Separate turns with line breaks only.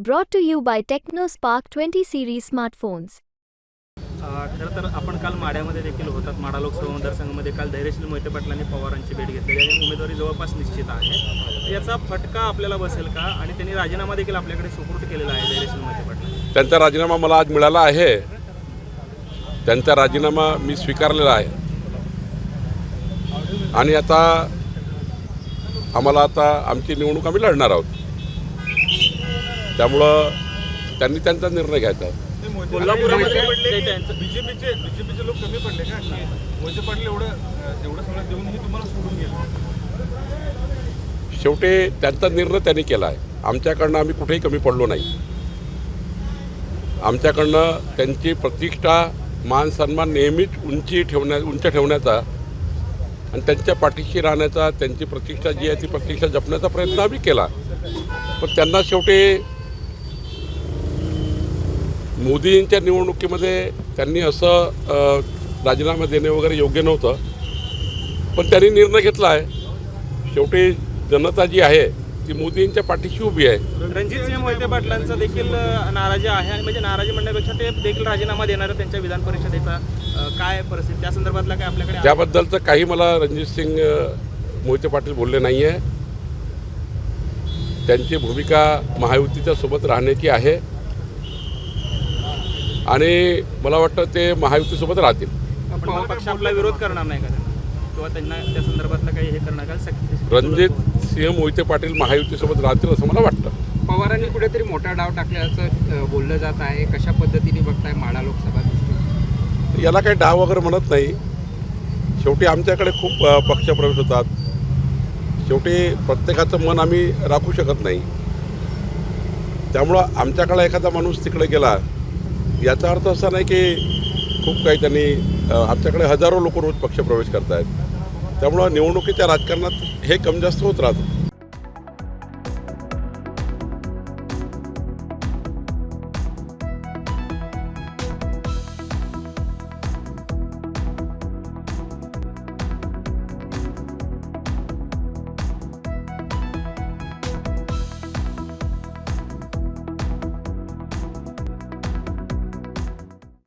Brought to you by TechnoSpark 20 series smartphones.
अ, खरं तर आपण काल माड्यामध्ये देखील होतात. माडा लोकसभा मतदारसंघामध्ये काल धैर्यशील मोहिते पाटलांनी पवारांची भेट घेतलेली आणि उमेदवारी जवळपास निश्चित आहे. याचा फटका आपल्याला बसेल का? आणि त्यांनी राजीनामा देखील आपल्याकडे सुपूर्द केलेला आहे धैर्यशील मोहिते पाटलांनी.
त्यांचा राजीनामा मला आज मिळाला आहे. त्यांचा राजीनामा मी स्वीकारलेला आहे. आणि आता आम्हाला आता आमची निवडणूक आम्ही लढणार आहोत. त्यामुळं त्यांनी त्यांचा निर्णय घ्यायचा आहे
कोल्हापुरामध्ये ते त्यांचं
बीजेपीचे बीजेपीचे लोक कमी पडले का? मोहिते पाटील एवढं अं, एवढं सगळं देऊनही तुम्हाला सोडून गेले.
शेवटी त्यांचा निर्णय त्यांनी केला आहे. आमच्याकडनं आम्ही कुठेही कमी पडलो नाही. आमच्याकडनं त्यांची प्रतिष्ठा मान सन्मान नेहमीच उंची ठेवण्या उंच ठेवण्याचा आणि त्यांच्या पाठीशी राहण्याचा त्यांची प्रतिष्ठा जी आहे ती प्रतिष्ठा जपण्याचा प्रयत्न आम्ही केला. पण त्यांना शेवटी मोदींच्या निवडणुकीमध्ये त्यांनी असं राजीनामा देणे वगैरे योग्य नव्हतं. पण त्यांनी निर्णय घेतला आहे. शेवटी जनता जी आहे ती मोदींच्या पाठीशी उभी आहे.
रणजित सिंह मोहिते पाटलांचा देखील नाराजी आहे आणि म्हणजे नाराजी म्हणण्यापेक्षा ते देखील राजीनामा देणार त्यांच्या विधान परिषदेचा. काय परिस्थिती त्या संदर्भातला काय आपल्याकडे?
त्याबद्दलचं काही मला रणजित सिंग मोहिते पाटील बोलले नाही आहे त्यांची भूमिका महायुतीच्या सोबत राहण्याची आहे. आणि मला वाटतं ते महायुतीसोबत राहतील.
पक्ष आपला विरोध करणार नाही का? त्यांना? किंवा त्यांना त्या संदर्भातलं काही हे करणार का?
रणजित सिंह मोहिते पाटील महायुतीसोबत राहतील असं मला वाटतं.
पवारांनी कुठेतरी मोठा डाव टाकल्याचं बोललं जात आहे. कशा पद्धतीने बघताय माडा लोकसभा
याला काही डाव वगैरे म्हणत नाही. शेवटी आमच्याकडे खूप पक्षप्रवेश होतात. शेवटी प्रत्येकाचं मन आम्ही राखू शकत नाही. त्यामुळं आमच्याकडे एखादा माणूस तिकडे गेला याचा अर्थ असा नाही की खूप काही त्यांनी आमच्याकडे हजारो लोक रोज पक्षप्रवेश करत आहेत त्यामुळं निवडणुकीच्या राजकारणात हे कमी जास्त होत राहतं.